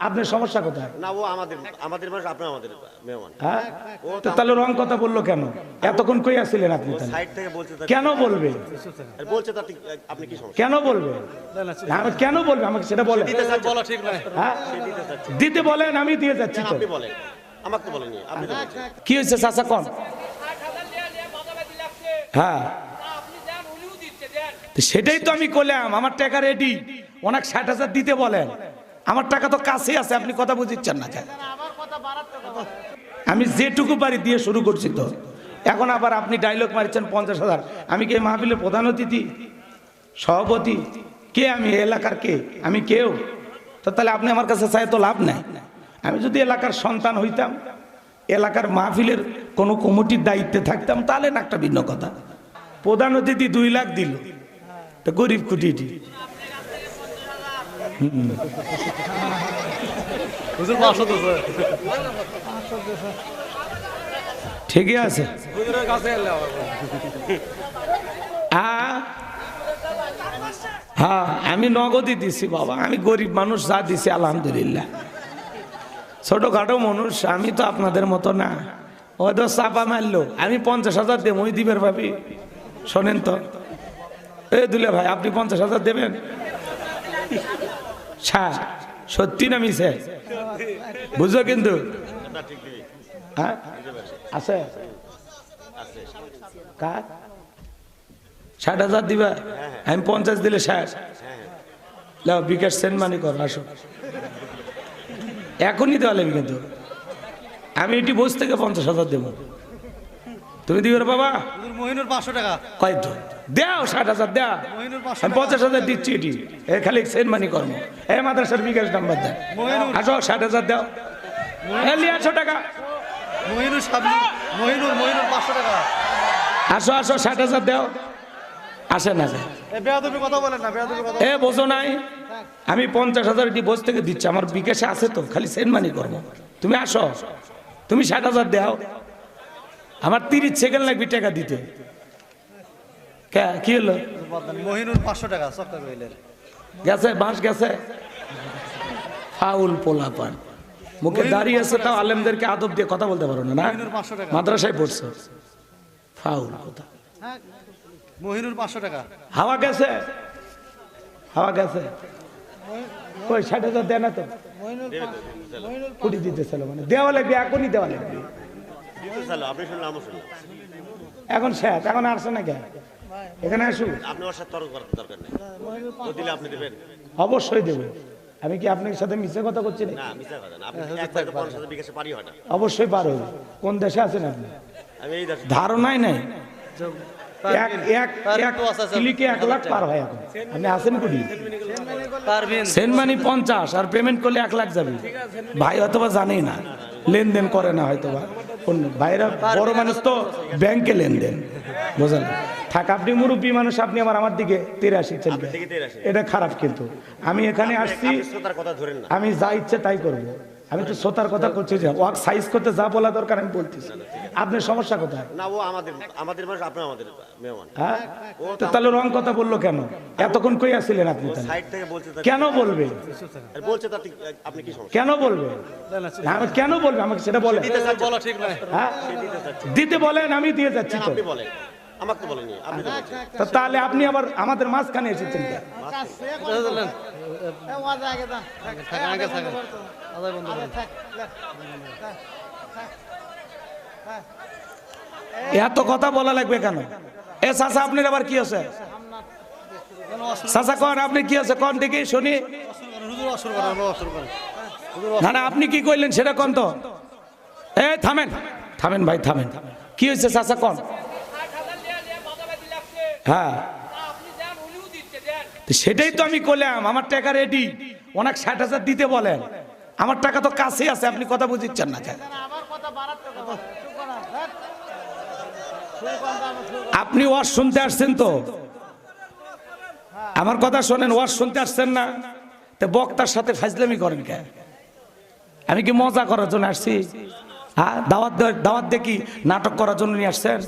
আপনার সমস্যা কোথায়? না ও আমাদের আমাদের মানুষ আপনার আমাদের মেহমান। হ্যাঁ? তো তাহলে রং কথা বলল কেন? এতক্ষণ কই আসছিলেন আপনি সাইড থেকে বলছে কেন বলবে? বলছে আপনি কি সমস্যা? কেন বলবে? আমি কেন বলবে? আমাকে সেটা বলে। বলা ঠিক নয়। হ্যাঁ? দিতে বলেন আমি দিয়ে যাচ্ছি তো। আপনি বলেন। আমাকে তো বলেনি আপনি কি হয়েছে চাচা কন? হ্যাঁ। সেটাই তো আমি করলাম আমার টাকা রেডি অনেক ষাট হাজার দিতে বলেন। আমার টাকা তো কাছে আছে, আপনি কথা বুঝিচ্ছেন না আমি যেটুকু পারি দিয়ে শুরু করছি তো। এখন আবার আপনি ডায়লগ মারছেন পঞ্চাশ হাজার। আমি কে মাহফিলের প্রধান অতিথি? সভাপতি? কে আমি? এলাকার কে? আমি কেউ? তো তাহলে আপনি আমার কাছে চাই তো লাভ নাই। আমি যদি এলাকার সন্তান হইতাম, এলাকার মাহফিলের কোনো কমিটির দায়িত্বে থাকতাম, তাহলে না একটা ভিন্ন কথা। প্রধান অতিথি দুই লাখ দিল। তো গরিব কুটিটি হুজুর পাঁচশো তো স্যার ঠিকই আছে। হ্যাঁ। হ্যাঁ আমি নগদই দিছি বাবা। আমি গরিব মানুষ যা দিছি আলহামদুলিল্লাহ। ছোটখাটো মানুষ আমি তো আপনাদের মতো না। ও তো চাপা মারলো। আমি পঞ্চাশ হাজার দেবো ওই দিবের ভাবি। শোনেন তো। এ দুলে ভাই আপনি পঞ্চাশ হাজার দেবেন? স্যার সত্যি না মিশে বুঝো কিন্তু। হ্যাঁ? আছে? ষাট হাজার দিবা? আমি পঞ্চাশ দিলে ষাট। লাও, বিকাশ সেন্ড মানি কর, আসো। এখনই দেওয়া লাগবে কিন্তু। আমি এটি বসে থেকে পঞ্চাশ হাজার দেবো। তুমি দিবে বাবা। মহিনুর পাঁচশো টাকা। কয় তো দেও ষাট হাজার পাঁচশো আমি পঞ্চাশ হাজার দিচ্ছি এটি। এ খালি সেন্ড মানি কর্ম। এ মাদ্রাসার বিকাশ নাম্বার দেয় আসো ষাট হাজার দাও। এ লিয়ে টাকা। মহিনুর মহিনুর মহিনুর পাঁচশো টাকা। আসো আসো ষাট হাজার দাও। আসে না। এ বোঝো নাই। আমি পঞ্চাশ হাজার এটি বস থেকে দিচ্ছি। আমার বিকাশে আছে তো খালি সেন্ড মানি করব তুমি আসো। তুমি ষাট হাজার দাও। আমার তিরিশ সেকেন্ড লাগবে টাকা দিতে। কি হলো? মহিনুর পাঁচশো টাকা সক্কা গেছে বাঁশ গেছে? ফাউল পোলা পান মুখে দাঁড়িয়ে আছে তাও আলেমদেরকে আদব দিয়ে কথা বলতে পারো না মাদ্রাসায় পড়ছো? ফাউল কথা? মহিনুর পাঁচশো টাকা। হাওয়া গেছে? হাওয়া গেছে? কই ষাট হাজার দেয় না তো। কুড়ি দিতেছিল মানে। দেওয়া লাগবে এখনই দেওয়া লাগবে। এখন শেষ এখন আসছে না কেন? এখানে আসুন। আপনি ওর সাথে তর্ক করার দরকার নেই। ও দিলে আপনি দেবেন। অবশ্যই দেবে। আমি কি আপনার সাথে মিশে কথা করছি না মিথ্যা কথা না। আপনি একবার তো পঞ্চাশ বিকাশে পারি হয় না। অবশ্যই পারো। কোন দেশে আছেন আপনি? আমি এই দেশ। ধারণাই নাই। এক এক এক ক্লিকে এক লাখ পার হয় এখন। আপনি কুড়ি পারবেন মানি পঞ্চাশ আর পেমেন্ট করলে এক লাখ যাবে। ভাই হয়তোবা জানেই না। লেনদেন করে না হয়তোবা। অন্য ভাইরা বড় মানুষ তো ব্যাংকে লেনদেন বুঝলেন? থাক আপনি মুরব্বী মানুষ আপনি আমার আমার দিকে তেরে চলবে। দিকে এটা খারাপ কিন্তু। আমি এখানে আসছি আমি যা ইচ্ছে তাই করব। আমি তো শ্রোতার কথা করছি যে ওয়াক সাইজ করতে যা বলা দরকার আমি বলতেছি আপনার সমস্যা কোথায় না ও আমাদের আমাদের মানুষ আপনার আমাদের মেহমান হ্যাঁ তো তাহলে রং কথা বলল কেন এতক্ষণ কই আসছিলেন আপনি তাহলে সাইড থেকে বলছে কেন বলবে আর বলছে ঠিক- আপনি কি সমস্যা কেন বলবে আমি কেন বলবে আমাকে সেটা বলে বলা ঠিক নয় হ্যাঁ দিতে বলেন আমি দিয়ে যাচ্ছি তো আপনি বলেন আমাকে তো বলেনি আপনি তো তো তাহলে আপনি আবার আমাদের মাঝখানে এসেছেন কেন? আদায় বন্ধ এত কথা বলা লাগবে কেন? এ চাচা আপনার আবার কি আছে? চাচা কন আপনি কি আছে? কন দেখি শুনি। হুজুর অসুর করেন অসুর করেন না না আপনি কি কইলেন সেটা কন তো। এ থামেন। থামেন ভাই থামেন। কি হয়েছে চাচা কন? হ্যাঁ। সেটাই তো আমি করলাম আমার টাকা রেডি অনেক ষাট হাজার দিতে বলেন। আমার টাকা তো কাছেই আছে, আপনি কথা বুঝিচ্ছেন না আপনি ওয়াজ শুনতে আসছেন তো? আমার কথা শোনেন, ওয়াজ শুনতে আসছেন না? তো বক্তার সাথে ফাজলামি করেন কে? আমি কি মজা করার জন্য আসছি? হ্যাঁ দাওয়াত দাওয়াত দেখি নাটক করার জন্য নিয়ে আসছেন?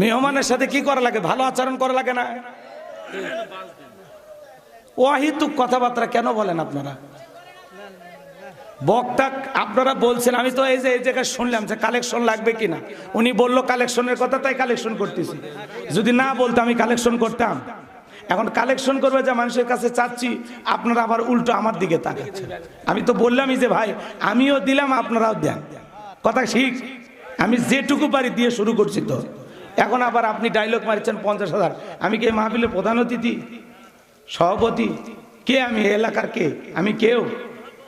মেহমানের সাথে কি করা লাগে? ভালো আচরণ করা লাগে না? অহিতুক কথাবার্তা কেন বলেন আপনারা? বক্তা আপনারা বলছেন, আমি তো এই যে, এই জায়গায় শুনলাম যে কালেকশন লাগবে কিনা। উনি বলল কালেকশনের কথা, তাই কালেকশন করতেছি। যদি না বলতো, আমি কালেকশন করতাম। এখন কালেকশন করবে যে মানুষের কাছে চাচ্ছি, আপনারা আবার উল্টো আমার দিকে তাকাচ্ছেন। আমি তো বললামই যে, ভাই, আমিও দিলাম, আপনারাও দেন। কথা ঠিক? আমি যেটুকু পারি দিয়ে শুরু করছি তো। এখন আবার আপনি ডায়লগ মারছেন পঞ্চাশ হাজার। আমি কি এই মাহফিলের প্রধান অতিথি? সভাপতি কে আমি এলাকার কে? আমি কেউ?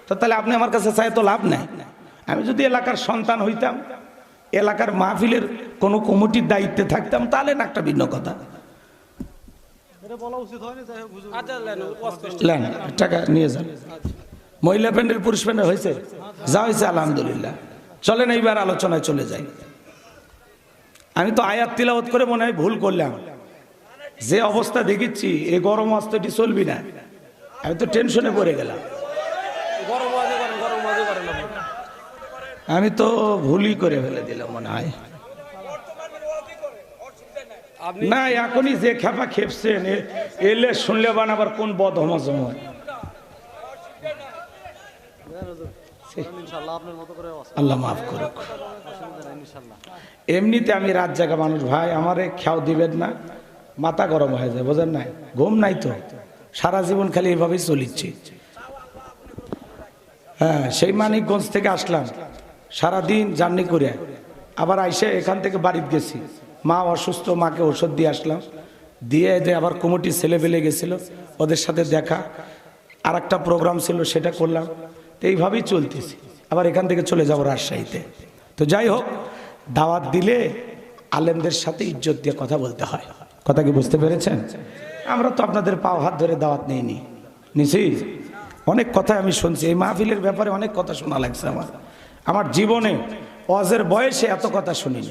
তো তাহলে আপনি আমার কাছে চাই তো লাভ নাই। আমি যদি এলাকার সন্তান হইতাম এলাকার মাহফিলের কোনো কমিটির দায়িত্বে থাকতাম তাহলে না একটা ভিন্ন কথা। লেন টাকা নিয়ে যান। মহিলা প্যান্ডেল পুরুষ প্যান্ডেল হয়েছে? যা হয়েছে আলহামদুলিল্লাহ। চলেন এইবার আলোচনায় চলে যাই। আমি তো আয়াত তিলাওয়াত করে মনে হয় ভুল করলাম। যে অবস্থা দেখেছি এই গরম অস্ত্রটি চলবি না। আমি তো টেনশনে পড়ে গেলাম। আমি তো ভুলই করে ফেলে দিলাম মনে হয়। না এখনই যে খেপা খেপছেন এলে শুনলে বান আবার কোন বদ হমাজম হয় আল্লাহ মাফ করুক। এমনিতে আমি রাত জাগা মানুষ ভাই আমারে খেয়াও দিবেন না। মাথা গরম হয়ে যায়, বোঝেন নাই? ঘুম নাই তো। সারা জীবন খালি এভাবেই চলিচ্ছি। হ্যাঁ সেই মানিকগঞ্জ থেকে আসলাম সারা দিন জার্নি করে। আবার আইসে এখান থেকে বাড়িতে গেছি। মা অসুস্থ, মাকে ওষুধ দিয়ে আসলাম। দিয়ে যে আবার কমিটির ছেলে পেলে গেছিল, ওদের সাথে দেখা। আর একটা প্রোগ্রাম ছিল, সেটা করলাম। তো এইভাবেই চলতেছি। আবার এখান থেকে চলে যাব রাজশাহীতে। তো যাই হোক, দাওয়াত দিলে আলেমদের সাথে ইজ্জত দিয়ে কথা বলতে হয়। কথা কি বুঝতে পেরেছেন? আমরা তো আপনাদের পাও হাত ধরে দাওয়াত নিইনি। নিছি অনেক কথা আমি শুনছি। এই মাহফিলের ব্যাপারে অনেক কথা শোনা লাগছে আমার। আমার জীবনে অজের বয়সে এত কথা শুনিনি।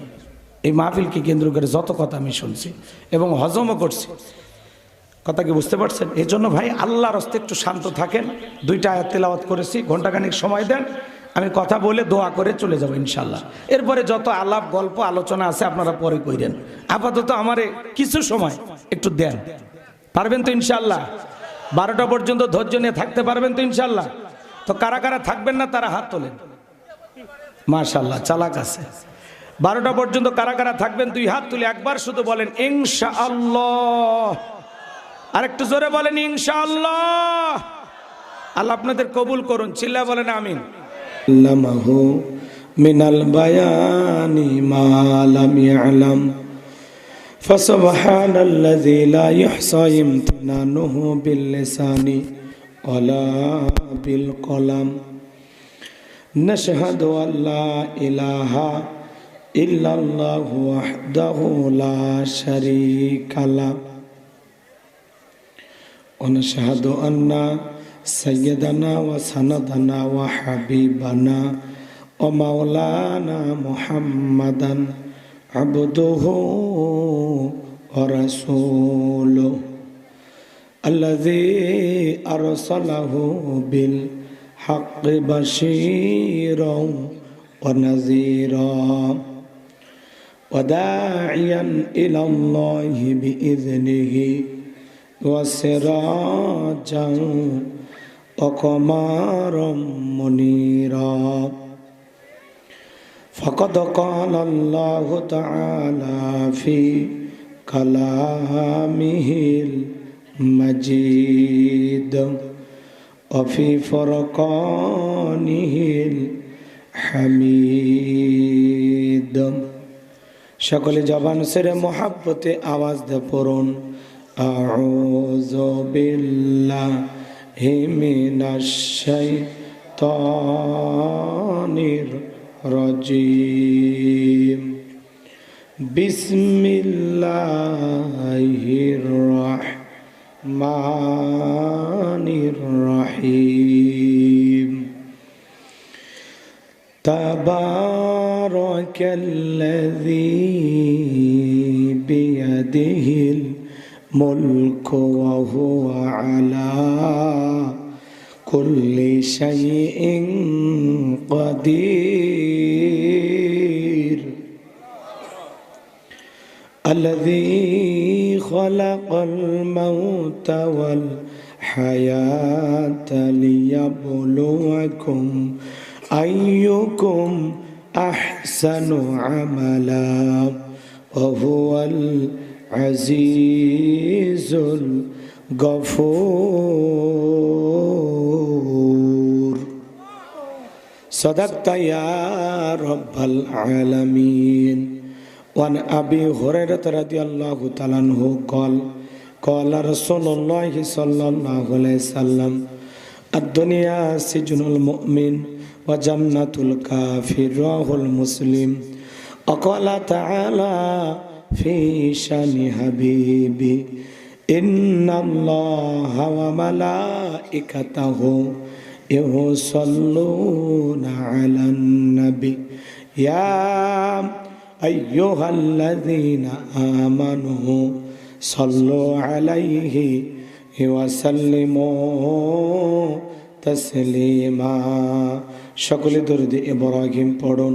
এই মাহফিলকে কেন্দ্র করে যত কথা আমি শুনছি এবং হজমও করছি। কথা কি বুঝতে পারছেন? এই জন্য ভাই আল্লাহর হস্তে একটু শান্ত থাকেন। দুইটা আয়াত তেলাওয়াত করেছি। ঘন্টাখানিক সময় দেন। আমি কথা বলে দোয়া করে চলে যাব ইনশাল্লাহ। এরপরে যত আলাপ, গল্প, আলোচনা আছে আপনারা পরে কইরেন। আপাতত আমারে কিছু সময় একটু দেন। পারবেন তো ইনশাল্লাহ? বারোটা পর্যন্ত ধৈর্য নিয়ে থাকতে পারবেন তো ইনশাল্লাহ? তো কারা কারা থাকবেন না তারা হাত তোলেন। মাশাল্লাহ, চালাক আছে। বারোটা পর্যন্ত কারা কারা থাকবেন দুই হাত তুলে একবার শুধু বলেন ইনশা আল্লাহ আরেকটু জোরে বলেন, ইনশাআল্লাহ। আল্লাহ আপনাদের কবুল করুন চিল্লা বলেন, আমিন। আল্লামাহু মিনাল বায়ানি মা লাম ইয়ালাম فسبحان الذي لا يحصى امتنانه باللسان ولا بالقلم نشهد أن لا إله إلا الله وحده لا شريك له ونشهد أن سيدنا وسندنا وحبيبنا ومولانا محمدا عبده ورسوله الذي أرسله بالحق بشيرا ونذيرا وداعيا إلى الله بإذنه وسراجا وقمارا منيرا فقد قال الله تعالى في كلامه المجيد وفي فرقانه الحميد সকলে জবান সেরে মোহাব্বতে আওয়াজ দে পড়ুন আউযু বিল্লাহি من الشيطان الرجيم. بسم الله الرحمن الرحيم. تبارك الذي بيده الحكم الملك وهو على كل شيء قدير الذي خلق الموت والحياة الحياة ليبلوكم أيكم أحسن عملا وهو العزيز الغفور صدقت يا رب العالمين وعن أبي هريرة رضي الله تعالى عنه قال قال رسول الله صلى الله عليه وسلم الدنيا سجن المؤمن وجنة الكافر رواه المسلم وقال تعالى في شان حبيبي إن الله وملائكته يصلون على النبي يا أيها الذين آمنوا صلوا عليه وسلموا تسليما সকলে দরুদ ইব্রাহিম পড়ুন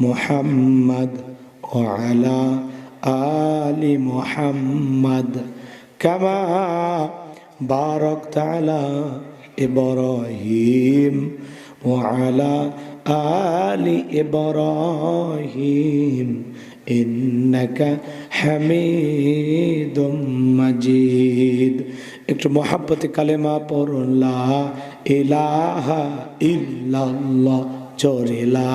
محمد وعلى آل محمد كما باركت على إبراهيم وعلى آل إبراهيم إنك حميد مجيد একটু মহাব্বতে কালেমা পড়ুন লা ইলাহা ইল্লাল্লাহ জোরে লা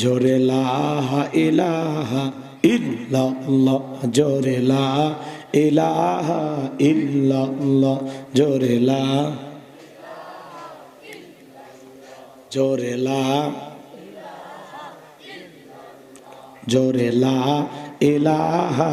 জোরে লাহা ইলাহা ইল্লাল্লাহ, জোরে লা ইলাহা ইল্লাল্লাহ, জোরে লা জোরে লা জোরে লা ইলাহা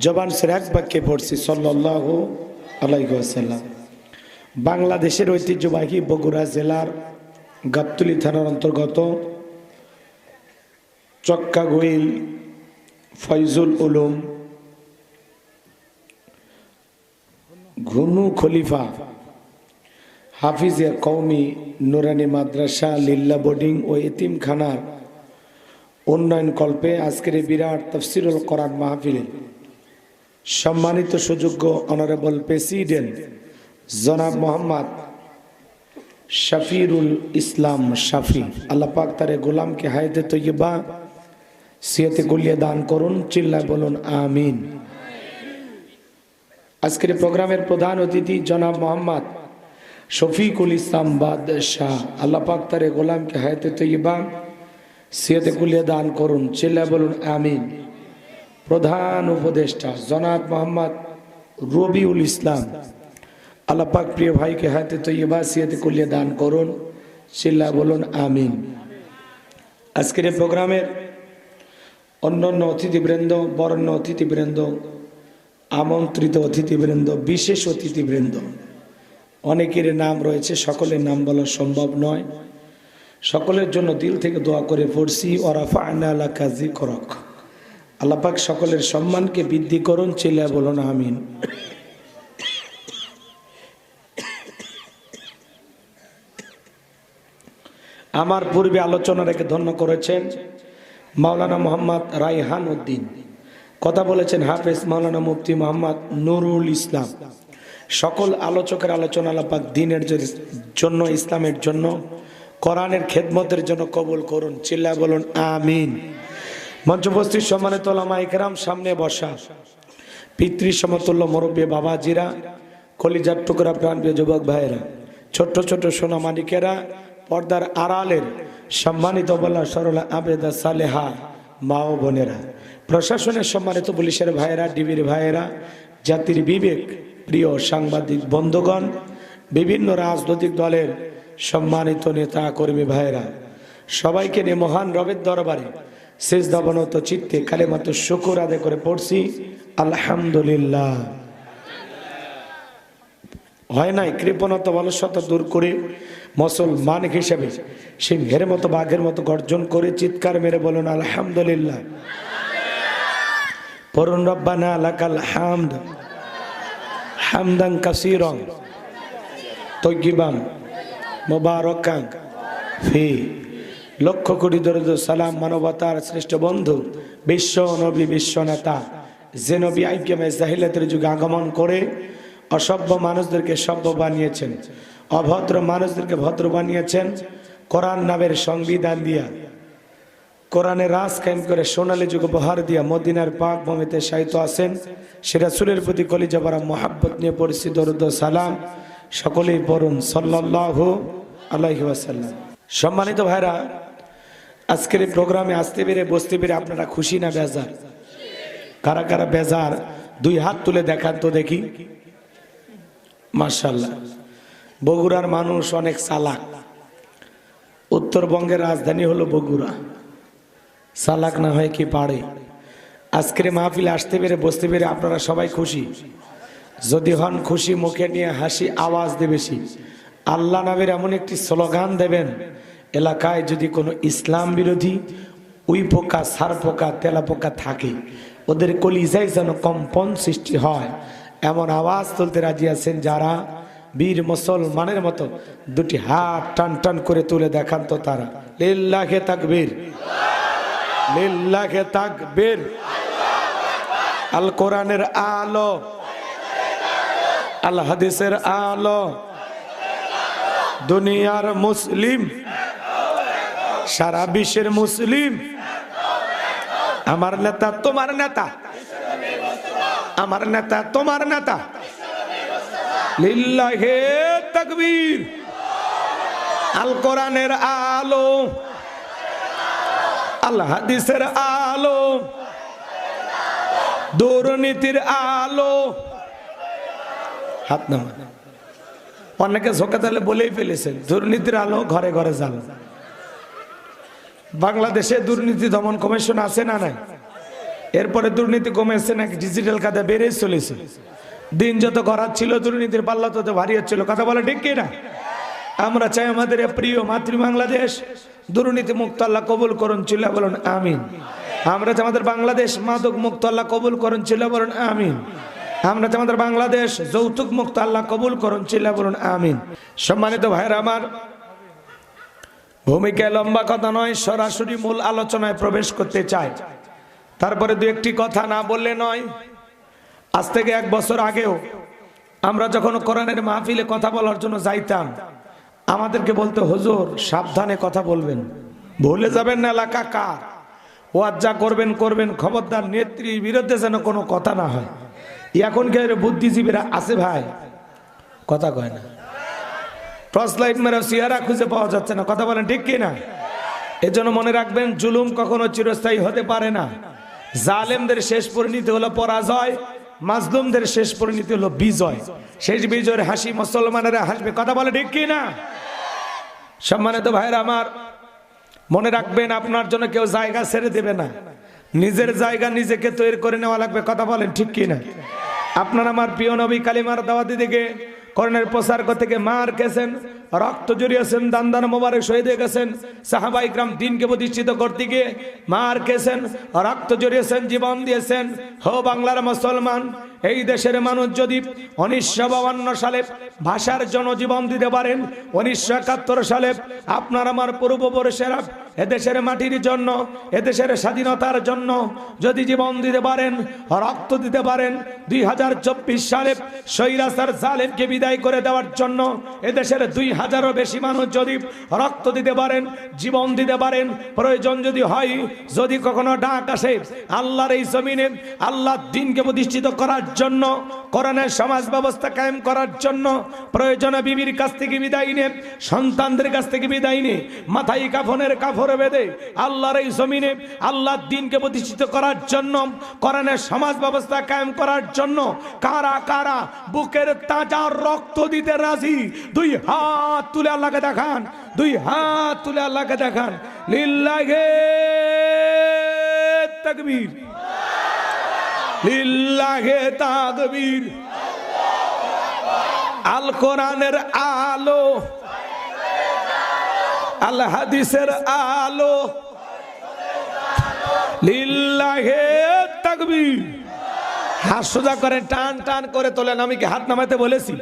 জবান সের এক বাক্যে পড়ছি সাল্লাহ আলাইসাল্লাম বাংলাদেশের ঐতিহ্যবাহী বগুড়া জেলার গাবতুলি থানার অন্তর্গত চক্কাগোইল ফয়জুল উলুম ঘুনু খলিফা হাফিজিয়া কৌমি নুরানি মাদ্রাসা লিল্লা বোর্ডিং ও এতিমখানার উন্নয়ন কল্পে আজকের বিরাট তফসিরুল কোরআন মাহফিলে সম্মানিত সুযোগ্য অনারেবল প্রেসিডেন্ট জনাব মোহাম্মদ শফিরুল ইসলাম শাফি। আল্লাহ পাক তারে গোলামকে হায়দে তৈবা সিয়াতে গুলিয়ে দান করুন, চিল্লায় বলুন, আমিন। আজকের প্রোগ্রামের প্রধান অতিথি জনাব মোহাম্মদ শফিকুল ইসলাম বাদশাহ। আল্লাহ পাক তারে গোলামকে হায়তে তৈবা সিয়াতে গুলিয়ে দান করুন, চিল্লায় বলুন, আমিন। প্রধান উপদেষ্টা জনাব মোহাম্মদ রবিউল ইসলাম। আল্লাপাক প্রিয় ভাইকে হাতে তৈবা সিয়াতে কুলিয়ে দান করুন চিল্লা বলুন, আমিন। আজকের এই প্রোগ্রামের অন্যান্য অতিথিবৃন্দ, বরণ্য অতিথিবৃন্দ, আমন্ত্রিত অতিথিবৃন্দ, বিশেষ অতিথিবৃন্দ, অনেকের নাম রয়েছে, সকলের নাম বলা সম্ভব নয়। সকলের জন্য দিল থেকে দোয়া করে পড়ছি ওরাফা আনা কাজী করক আল্লাপাক সকলের সম্মানকে বৃদ্ধি করুন চিল্লা বলুন, আমিন। আমার পূর্বে আলোচনা রেখে ধন্য করেছেন মাওলানা মোহাম্মদ রাইহান উদ্দিন। কথা বলেছেন হাফেজ মাওলানা মুফতি মোহাম্মদ নুরুল ইসলাম। সকল আলোচকের আলোচনা আলাপাক দিনের জন্য ইসলামের জন্য, কোরআনের খেদমতের জন্য কবুল করুন চিল্লা বলুন, আমিন। মঞ্চবস্তির সম্মানিত ওলামা ইকরাম সামনে বসা পিতৃ সমতুল্য মুরব্বী বাবাজিরা, কলিজার টুকরা প্রাণপ্রিয় যুবক ভাইয়েরা, ছোট্ট ছোট সোনা মানিকেরা পর্দার আড়ালের সম্মানিত বলা সরলা আবেদা সালেহা মা ও বোনেরা, প্রশাসনের সম্মানিত পুলিশের ভাইয়েরা, ডিবির ভাইয়েরা, জাতির বিবেক, প্রিয় সাংবাদিক বন্ধুগণ, বিভিন্ন রাজনৈতিক দলের সম্মানিত নেতা কর্মী ভাইয়েরা, সবাইকে নিয়ে মহান রবের দরবারে শেষ দাবনত চিত্তে কালে মাত্র শুকুর আদায় করে পড়ছি। আলহামদুলিল্লাহ। হয় নাই? কৃপণতা, অলসতা দূর করে মুসলমান হিসেবে সিংহের মতো, বাঘের মতো গর্জন করে চিৎকার মেরে বলুন, আলহামদুলিল্লাহ। পরুন রব্বানা লাকাল হামদ। হামদান কাসিরং তৈগিবান মোবারকান। ফি। লক্ষ কোটি দরদ সালাম মানবতার শ্রেষ্ঠ বন্ধু, বিশ্ব নবী, বিশ্ব নেতা, যে নবী আইকেমে জাহিলাতের যুগে আগমন করে অসভ্য মানুষদেরকে সভ্য বানিয়েছেন, অভদ্র মানুষদেরকে ভদ্র বানিয়েছেন, কোরআন নামের সংবিধান দিয়া। কোরআনে রাস কায়েম করে সোনালী যুগ উপহার দিয়া মদিনার পাক ভূমিতে সাহিত্য আছেন সেটা সুরের প্রতি কলিজাবারা মোহাব্বত নিয়ে পড়ছি দরুদ সালাম সকলেই পড়ুন সাল্লাল্লাহু আলাইহি ওয়াসাল্লাম। সম্মানিত ভাইরা আজকের প্রোগ্রামে আসতে পেরে, বসতে পেরে আপনারা খুশি না বেজার? কারা কারা বেজার? দুই হাত তুলে দেখান তো দেখি। মার্শাল্লাহ বগুড়ার মানুষ অনেক চালাক। উত্তরবঙ্গের রাজধানী হলো বগুড়া। চালাক না হয় কি পারে? আজকের মাহফিলে আসতে পেরে, বসতে পেরে আপনারা সবাই খুশি। যদি হন খুশি, মুখে নিয়ে হাসি, আওয়াজ দেবে আল্লাহ নামের এমন একটি স্লোগান দেবেন এলাকায় যদি কোনো ইসলাম বিরোধী উই পোকা, সার পোকা, তেলা পোকা থাকে, ওদের কলিজায় যেন কম্পন সৃষ্টি হয়, এমন আওয়াজ তুলতে রাজি আছেন যারা বীর মুসলমানের মতো দুটি হাত টান টান করে তুলে দেখান তো তারা। লিল্লাহে তাকবীর। লিল্লাহে তাকবীর। আল কোরআনের আলো। আল হাদিসের আলো। দুনিয়ার মুসলিম। সারা বিশ্বের মুসলিম। আমার নেতা তোমার নেতা। আমার নেতা তোমার নেতা। লিল্লাহে তাকবীর। আল কোরআনের আলো। আল হাদিসের আলো। দুর্নীতির আলো। হাত নামা অনেকে ঝোঁকা তাহলে বলেই ফেলেছেন, দুর্নীতির আলো ঘরে ঘরে জালো বাংলাদেশে দুর্নীতি দমন কমিশন আছে না নাই? এরপরে দুর্নীতি কমেছে নাকি? ডিজিটাল খাতে বেড়ে চলেছে। দিন যত ছিল দুর্নীতির পাল্লা তত ভারী হচ্ছিল। কথা বলে ঠিক কিনা? আমরা চাই আমাদের প্রিয় মাতৃ বাংলাদেশ দুর্নীতি মুক্ত আল্লাহ কবুল করুন চিল্লা বলুন আমিন। আমরা চাই আমাদের বাংলাদেশ মাদক মুক্ত আল্লাহ কবুল করুন চিল্লা বলুন আমিন। আমরা চাই আমাদের বাংলাদেশ যৌতুক মুক্ত আল্লাহ কবুল করুন চিল্লা বলুন আমিন। সম্মানিত ভাইরা আমার ভূমিকায় লম্বা কথা নয়, সরাসরি মূল আলোচনায় প্রবেশ করতে চাই তারপরে দু একটি কথা না বললে নয়, আজ থেকে এক বছর আগেও আমরা যখন কোরআনের মাহফিলে কথা বলার জন্য যাইতাম, আমাদেরকে বলতে, হুজুর, সাবধানে কথা বলবেন। ভুলে যাবেন না এলাকা কার? ওয়াজ যা করবেন করবেন, খবরদার, নেত্রীর বিরুদ্ধে যেন কোনো কথা না হয়। এখনকার বুদ্ধিজীবীরা আছে ভাই? কথা কয় না। টর্চ লাইট মেরা সিয়ারা খুঁজে পাওয়া যাচ্ছে না। কথা বলেন ঠিক কি না এজন্য মনে রাখবেন, জুলুম কখনো চিরস্থায়ী হতে পারে না। জালেমদের শেষ পরিণতি হলো পরাজয়, মাজলুমদের শেষ পরিণতি হলো বিজয়। শেষ বিজয়ের হাসি মুসলমানেরা হাসবে। কথা বলে ঠিক কি না সম্মানিত ভাইরা আমার, মনে রাখবেন আপনার জন্য কেউ জায়গা ছেড়ে দেবে না। নিজের জায়গা নিজেকে তৈরি করে নেওয়া লাগবে। কথা বলেন ঠিক কি না আপনার আমার প্রিয় নবী কালিমার দাওয়াতি থেকে করণের প্রসার গিয়ে মার গেছেন রক্ত জড়িয়েছেন, দান দান মোবারক শহীদ হয়ে গেছেন সাহাবা ইকরাম দিনকে প্রতিষ্ঠিত করতে গিয়ে মার খেয়েছেন, রক্ত জড়িয়েছেন, জীবন দিয়েছেন। হো বাংলার মুসলমান এই দেশের মানুষ যদি উনিশশো বাবান্ন সালে ভাষার জনজীবন দিতে পারেন, উনিশশো একাত্তর সালে আপনার আমার পূর্বপুরুষেরা এদেশের মাটির জন্য, এদেশের স্বাধীনতার জন্য যদি জীবন দিতে পারেন, রক্ত দিতে পারেন, দুই হাজার চব্বিশ সালে সৈরাসার জালেমকে বিদায় করে দেওয়ার জন্য এদেশের দুই হাজারও বেশি মানুষ যদি রক্ত দিতে পারেন, জীবন দিতে পারেন, প্রয়োজন যদি হয়, যদি কখনো ডাক আসে, আল্লাহর এই জমিনে আল্লাহ দিনকে প্রতিষ্ঠিত করার জন্য করোনার সমাজ ব্যবস্থা কায়েম করার জন্য প্রয়োজনে বিবির কাছ থেকে বিদায় নিয়ে সন্তানদের কাছ থেকে বিদায় নিয়ে মাথায় কাফনের কাফরে বেঁধে, আল্লাহর এই জমিনে আল্লাহ দিনকে প্রতিষ্ঠিত করার জন্য করোনার সমাজ ব্যবস্থা কায়েম করার জন্য কারা কারা বুকের তাজা রক্ত দিতে রাজি? দুই হাত তুলে আল্লাহকে দেখান, দুই হাত তুলে আল্লাহকে দেখান। লিল্লাহে তাকবীর। আল কোরআনের আলো। আল হাদিসের আলো। লিল্লাহে তাকবীর। হাত সোজা করেন টান টান করে তোলেন। আমি কি হাত নামাতে বলেছি?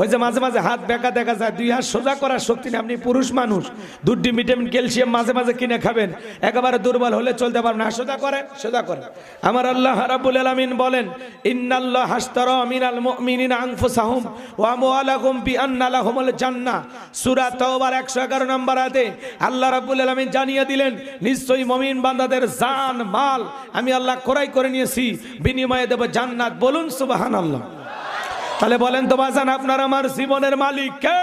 ওই যে মাঝে মাঝে হাত বেঁকা দেখা যায়, দুই হাত সোজা করার শক্তি নেই। আপনি পুরুষ মানুষ দুটি ভিটামিন, ক্যালসিয়াম মাঝে মাঝে কিনে খাবেন। একেবারে দুর্বল হলে চলতে পারবেন না। সোজা করেন সোজা করেন আমার আল্লাহ রাব্বুল আলামিন বলেন, ইন্নাল্লাহ হাসতারা মিনাল মুমিনিনা আনফুসাহুম ওয়া আমওয়ালাহুম বিআন্না লাহুমুল জান্নাহ। সূরা তাওবার 111 নম্বর আয়াতে আল্লাহ রাব্বুল আলামিন জানিয়ে দিলেন, নিশ্চয়ই মুমিন বান্দাদের জান, মাল আমি আল্লাহ ক্রয় করে নিয়েছি। বিনিময়ে দেব জান্নাত, বলুন সুবহানাল্লাহ। তাহলে বলেন তো বাজান, আপনার আমার জীবনের মালিক কে?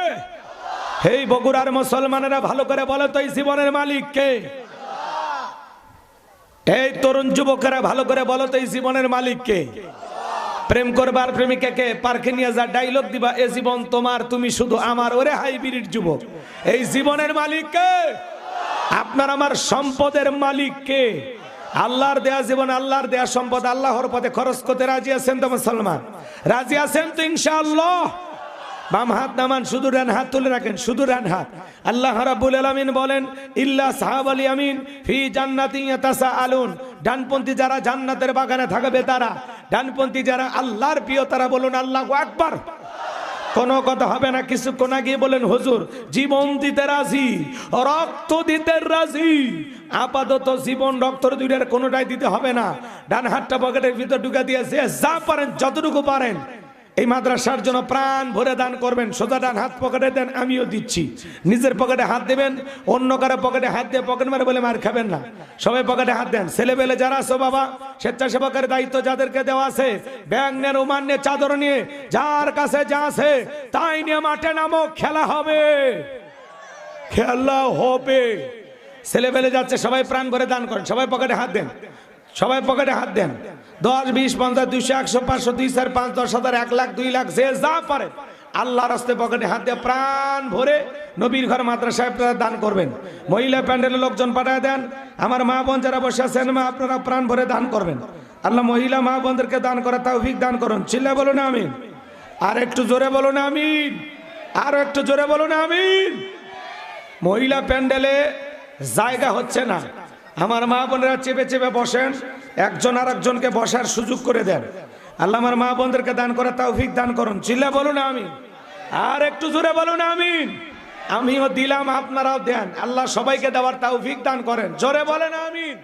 এই বগুড়ার মুসলমানেরা ভালো করে বলে তো, এই জীবনের মালিক কে? এই তরুণ যুবকেরা ভালো করে বলো তো, এই জীবনের মালিক কে? প্রেম করবার প্রেমিকাকে পার্কে নিয়ে যা ডাইলগ দিবা, এ জীবন তোমার, তুমি শুধু আমার, ওরে হাইব্রিড যুবক। এই জীবনের মালিক কে? আপনার আমার সম্পদের মালিক কে? আল্লাহর দেয়া জীবন আল্লাহর দেয়া সম্পদ, আল্লাহর পথে খরচ করতে রাজি আছেন তো মুসলমান? রাজি আছেন তো ইনশাআল্লাহ? বাম হাত নামান, শুধু ডান হাত তুলে রাখেন, শুধু ডান হাত। আল্লাহ রাব্বুল আলামিন বলেন, ইল্লা সাহাব আলী আমিন ফি জান্নাতি আলুন ডানপন্থী যারা জান্নাতের বাগানে থাকবে তারা, ডানপন্থী যারা আল্লাহর প্রিয় তারা বলুন, আল্লাহ আকবার। কোনো কথা হবে না, কিছুক্ষণ গিয়ে বলেন, হুজুর, জীবন দিতে রাজি, রক্ত দিতে রাজি, আপাতত জীবন রক্ত দুইটার কোনোটাই দিতে হবে না। ডান হাতটা পকেটের ভিতর ঢুকা দিয়েছে যা পারেন, যতটুকু পারেন। এই মাদ্রাসার জন্য প্রাণ ভরে দান করবেন, সোজা ডান হাত পকেটে দেন, আমিও দিচ্ছি। নিজের পকেটে হাত দেবেন, অন্য কারও পকেটে হাত দিয়ে পকেট মারে বলে মার খাবেন না। সবাই পকেটে হাত দেন। ছেলে ছেলেবেলে যারা আছো বাবা, স্বেচ্ছাসেবকের দায়িত্ব যাদেরকে দেওয়া আছে ব্যাগ নিয়ে চাদর নিয়ে, যার কাছে যা আছে, তাই নিয়ে মাঠে নামো, খেলা হবে। খেলা হবে। ছেলে ছেলেবেলে যাচ্ছে, সবাই প্রাণ ভরে দান করেন, সবাই পকেটে হাত দেন, সবাই পকেটে হাত দেন। দশ, বিশ, পঞ্চাশ, দুইশো, একশো, পাঁচশো, দুই, চার, পাঁচ, দশ, হাজার, এক লাখ, দুই লাখ, যে যা পারে আল্লাহ রাস্তে পকেটে হাত দিয়ে প্রাণ ভরে নবীর ঘর মাদ্রাসায় আপনারা দান করবেন। মহিলা প্যান্ডেলের লোকজন পাঠায় দেন, আমার মা বোন যারা বসে আছেন, মা, আপনারা প্রাণ ভরে দান করবেন। আল্লাহ মহিলা মা বোনদেরকে দান করা তৌফিক দান করুন। চিল্লা বলুন আমিন। আর একটু জোরে বলুন আমিন। আর একটু জোরে বলুন আমিন। মহিলা প্যান্ডেলে জায়গা হচ্ছে না। আমার মা বোনেরা চেপে চেপে বসেন। একজন আর একজনকে বসার সুযোগ করে দেন। আল্লাহ আমার মা বোনদেরকে দান করা তৌফিক দান করুন। চিল্লা বলুন আমি আর একটু জোরে বলুন আমি আমিও দিলাম, আপনারাও দেন। আল্লাহ সবাইকে দেওয়ার তৌফিক দান করেন। জোরে বলেন আমিন।